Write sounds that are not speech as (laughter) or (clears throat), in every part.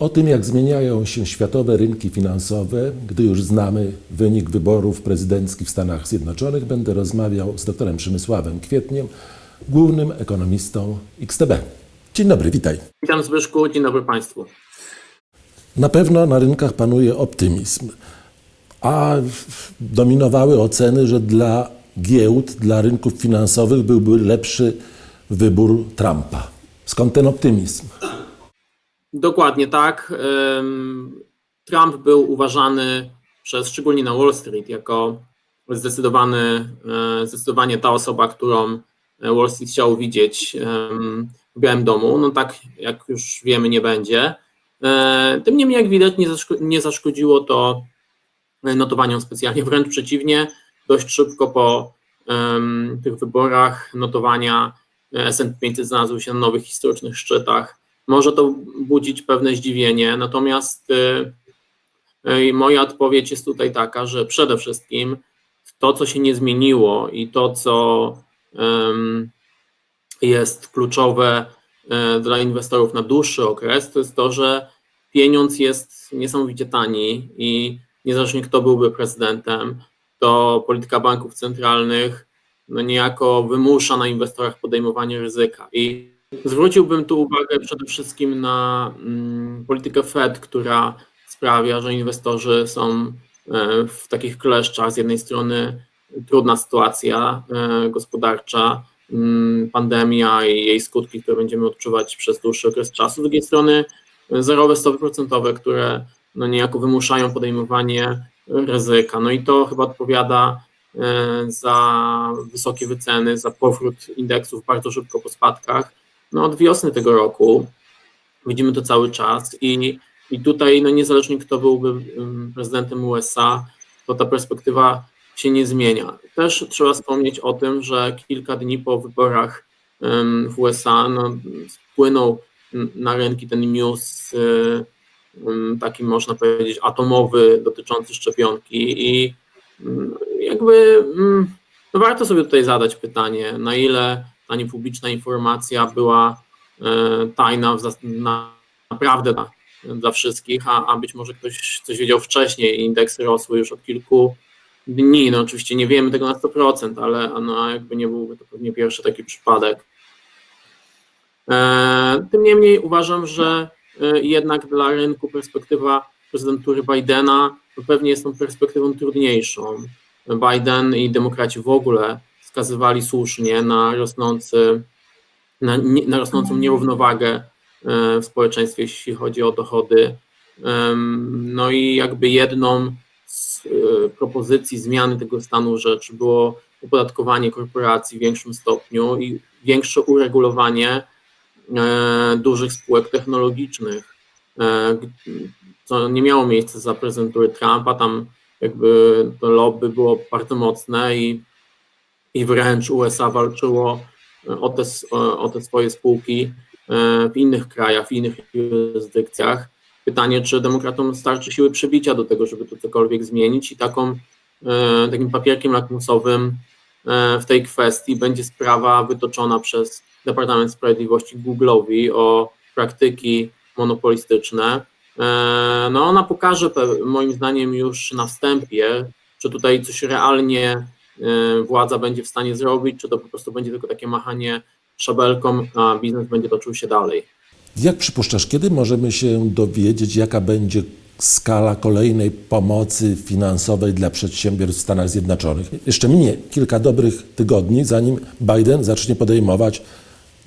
O tym, jak zmieniają się światowe rynki finansowe, gdy już znamy wynik wyborów prezydenckich w Stanach Zjednoczonych, będę rozmawiał z doktorem Przemysławem Kwietniem, głównym ekonomistą XTB. Dzień dobry, witaj. Witam Zbyszku, dzień dobry Państwu. Na pewno na rynkach panuje optymizm, a dominowały oceny, że dla giełd, dla rynków finansowych byłby lepszy wybór Trumpa. Skąd ten optymizm? Dokładnie tak. Trump był uważany przez, szczególnie na Wall Street, jako zdecydowany, e, zdecydowanie ta osoba, którą Wall Street chciał widzieć w Białym Domu. No tak jak już wiemy, nie będzie. E, Tym niemniej, jak widać, nie, zaszko- nie zaszkodziło to notowaniom specjalnie, wręcz przeciwnie, dość szybko po tych wyborach notowania e, S&P 500 znalazły się na nowych historycznych szczytach. Może to budzić pewne zdziwienie, natomiast e, e, moja odpowiedź jest tutaj taka, że przede wszystkim to, co się nie zmieniło i to, co jest kluczowe e, dla inwestorów na dłuższy okres, to jest to, że pieniądz jest niesamowicie tani i niezależnie kto byłby prezydentem, to polityka banków centralnych no niejako wymusza na inwestorach podejmowanie ryzyka. I zwróciłbym tu uwagę przede wszystkim na mm, politykę Fed, która sprawia, że inwestorzy są e, w takich kleszczach. Z jednej strony trudna sytuacja e, gospodarcza, mm, pandemia i jej skutki, które będziemy odczuwać przez dłuższy okres czasu. Z drugiej strony zerowe stopy procentowe, które no niejako wymuszają podejmowanie ryzyka. No i to chyba odpowiada e, za wysokie wyceny, za powrót indeksów bardzo szybko po spadkach. No od wiosny tego roku widzimy to cały czas i, i tutaj no niezależnie kto byłby mm, prezydentem USA, to ta perspektywa się nie zmienia. Też trzeba wspomnieć o tym, że kilka dni po wyborach w USA no, wpłynął na rynki ten news y, taki można powiedzieć atomowy dotyczący szczepionki i jakby ym, no warto sobie tutaj zadać pytanie, na ile ta niepubliczna informacja była e, tajna naprawdę dla, dla wszystkich, a, a być może ktoś coś wiedział wcześniej indeksy rosły już od kilku dni. No oczywiście nie wiemy tego na 100%, ale no, jakby nie byłby to pewnie pierwszy taki przypadek. E, Tym niemniej uważam, że e, jednak dla rynku perspektywa prezydentury Bidena to pewnie jest tą perspektywą trudniejszą. Biden i demokraci w ogóle wskazywali słusznie na, rosnący, na, na rosnącą nierównowagę e, w społeczeństwie, jeśli chodzi o dochody. No i jakby jedną z e, propozycji zmiany tego stanu rzeczy było opodatkowanie korporacji w większym stopniu i większe uregulowanie e, dużych spółek technologicznych, co nie miało miejsca za prezydentury Trumpa. Tam jakby to lobby było bardzo mocne i, i wręcz USA walczyło o te, s- o te swoje spółki e, w innych krajach, w innych jurysdykcjach. Pytanie, czy demokratom starczy siły przebicia do tego, żeby to cokolwiek zmienić i taką, e, takim papierkiem lakmusowym e, w tej kwestii będzie sprawa wytoczona przez Departament Sprawiedliwości Google'owi o praktyki monopolistyczne. E, No ona pokaże moim zdaniem już na wstępie, czy tutaj coś realnie e, władza będzie w stanie zrobić, czy to po prostu będzie tylko takie machanie szabelką, a biznes będzie toczył się dalej. Jak przypuszczasz, kiedy możemy się dowiedzieć, jaka będzie skala kolejnej pomocy finansowej dla przedsiębiorstw w Stanach Zjednoczonych? Jeszcze minie kilka dobrych tygodni, zanim Biden zacznie podejmować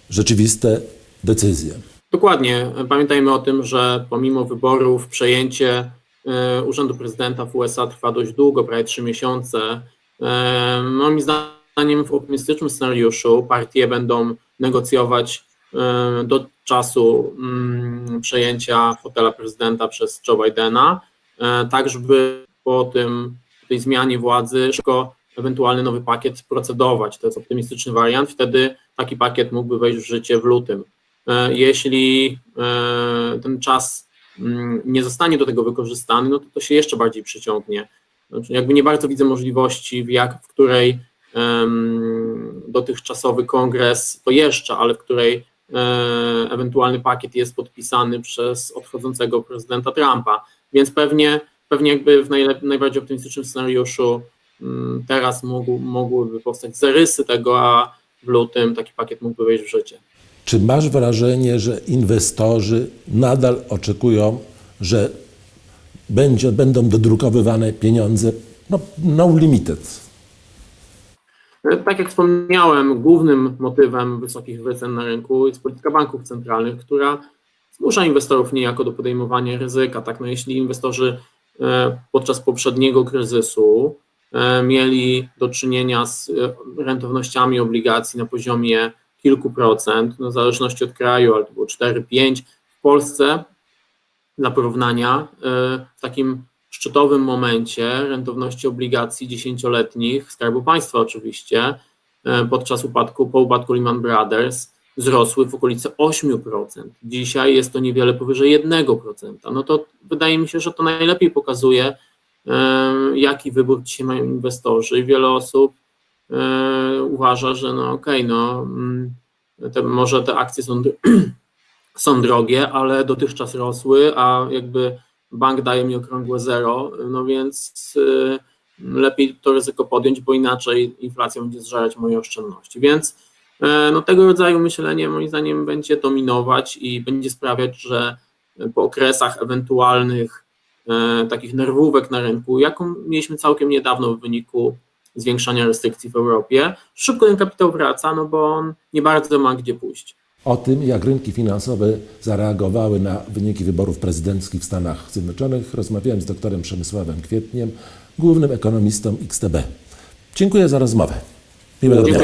rzeczywiste decyzje. Dokładnie. Pamiętajmy o tym, że pomimo wyborów przejęcie e, urzędu prezydenta w USA trwa dość długo, prawie trzy miesiące. Moim zdaniem w optymistycznym scenariuszu partie będą negocjować do czasu mm, przejęcia fotela prezydenta przez Joe Bidena, e, tak żeby po tym, tej zmianie władzy szybko ewentualny nowy pakiet procedować. To jest optymistyczny wariant. Wtedy taki pakiet mógłby wejść w życie w lutym. E, Jeśli e, ten czas mm, nie zostanie do tego wykorzystany, no to to się jeszcze bardziej przyciągnie. Znaczy, jakby nie bardzo widzę możliwości, w, jak, w której em, dotychczasowy kongres, to jeszcze, ale w której e, ewentualny pakiet jest podpisany przez odchodzącego prezydenta Trumpa. Więc pewnie, pewnie jakby w najbardziej optymistycznym scenariuszu mm, teraz mógł, mogłyby powstać zarysy tego, a w lutym taki pakiet mógłby wejść w życie. Czy masz wrażenie, że inwestorzy nadal oczekują, że będzie, będą dodrukowywane pieniądze no, no limited? Tak jak wspomniałem, głównym motywem wysokich wycen na rynku jest polityka banków centralnych, która zmusza inwestorów niejako do podejmowania ryzyka. Tak, no jeśli inwestorzy e, podczas poprzedniego kryzysu e, mieli do czynienia z e, rentownościami obligacji na poziomie kilku procent, no w zależności od kraju, było 4-5, w Polsce dla porównania e, w takim szczytowym momencie rentowności obligacji dziesięcioletnich Skarbu Państwa oczywiście e, podczas upadku, po upadku Lehman Brothers wzrosły w okolice 8%. Dzisiaj jest to niewiele powyżej 1%. No to wydaje mi się, że to najlepiej pokazuje, e, jaki wybór dzisiaj mają inwestorzy i wiele osób uważa, że no okej, no mm, te, może te akcje są, (clears throat) są drogie, ale dotychczas rosły, a jakby bank daje mi okrągłe zero, no więc y, lepiej to ryzyko podjąć, bo inaczej inflacja będzie zżerać moje oszczędności. Więc e, no, tego rodzaju myślenie moim zdaniem będzie dominować i będzie sprawiać, że po okresach ewentualnych e, takich nerwówek na rynku, jaką mieliśmy całkiem niedawno w wyniku zwiększania restrykcji w Europie, szybko ten kapitał wraca, no bo on nie bardzo ma gdzie pójść. O tym, jak rynki finansowe zareagowały na wyniki wyborów prezydenckich w Stanach Zjednoczonych, rozmawiałem z doktorem Przemysławem Kwietniem, głównym ekonomistą XTB. Dziękuję za rozmowę. Miłego dnia.